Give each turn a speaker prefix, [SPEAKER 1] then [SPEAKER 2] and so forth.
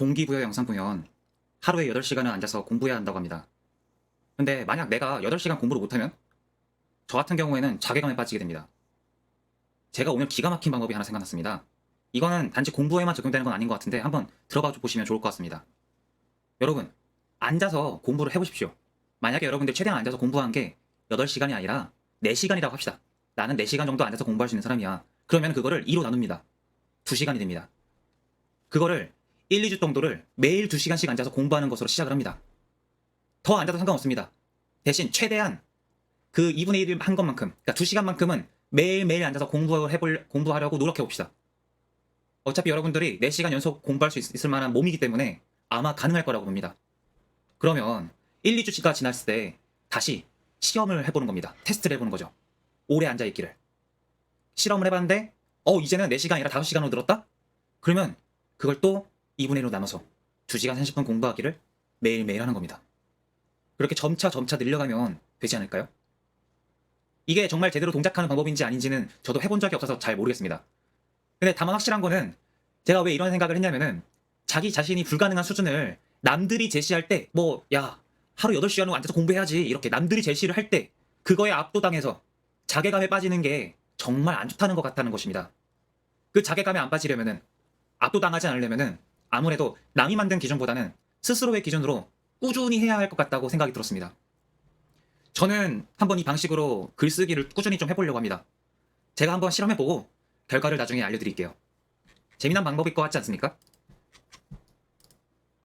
[SPEAKER 1] 동기부여 영상 보면 하루에 8시간을 앉아서 공부해야 한다고 합니다. 근데 만약 내가 8시간 공부를 못하면 저 같은 경우에는 자괴감에 빠지게 됩니다. 제가 오늘 기가 막힌 방법이 하나 생각났습니다. 이거는 단지 공부에만 적용되는 건 아닌 것 같은데 한번 들어가 보시면 좋을 것 같습니다. 여러분, 앉아서 공부를 해보십시오. 만약에 여러분들 최대한 앉아서 공부한 게 8시간이 아니라 4시간이라고 합시다. 나는 4시간 정도 앉아서 공부할 수 있는 사람이야. 그러면 그거를 2로 나눕니다. 2시간이 됩니다. 그거를 1, 2주 정도를 매일 2시간씩 앉아서 공부하는 것으로 시작을 합니다. 더 앉아도 상관없습니다. 대신 최대한 그 2분의 1을 한 것만큼, 그러니까 2시간만큼은 매일매일 앉아서 공부를 해볼, 공부하려고 노력해 봅시다. 어차피 여러분들이 4시간 연속 공부할 수 있, 있을 만한 몸이기 때문에 아마 가능할 거라고 봅니다. 그러면 1, 2주치가 지났을 때 다시 시험을 해보는 겁니다. 테스트를 해보는 거죠. 오래 앉아있기를. 실험을 해봤는데, 어, 이제는 4시간 아니라 5시간으로 늘었다? 그러면 그걸 또 2분의 1로 나눠서 2시간 30분 공부하기를 매일매일 하는 겁니다. 그렇게 점차 점차 늘려가면 되지 않을까요? 이게 정말 제대로 동작하는 방법인지 아닌지는 저도 해본 적이 없어서 잘 모르겠습니다. 근데 다만 확실한 거는 제가 왜 이런 생각을 했냐면은 자기 자신이 불가능한 수준을 남들이 제시할 때 뭐 야 하루 8시간을 앉아서 공부해야지 이렇게 남들이 제시를 할 때 그거에 압도당해서 자괴감에 빠지는 게 정말 안 좋다는 것 같다는 것입니다. 그 자괴감에 안 빠지려면은 압도당하지 않으려면은 아무래도 남이 만든 기준보다는 스스로의 기준으로 꾸준히 해야 할 것 같다고 생각이 들었습니다. 저는 한번 이 방식으로 글쓰기를 꾸준히 좀 해보려고 합니다. 제가 한번 실험해보고 결과를 나중에 알려드릴게요. 재미난 방법일 것 같지 않습니까?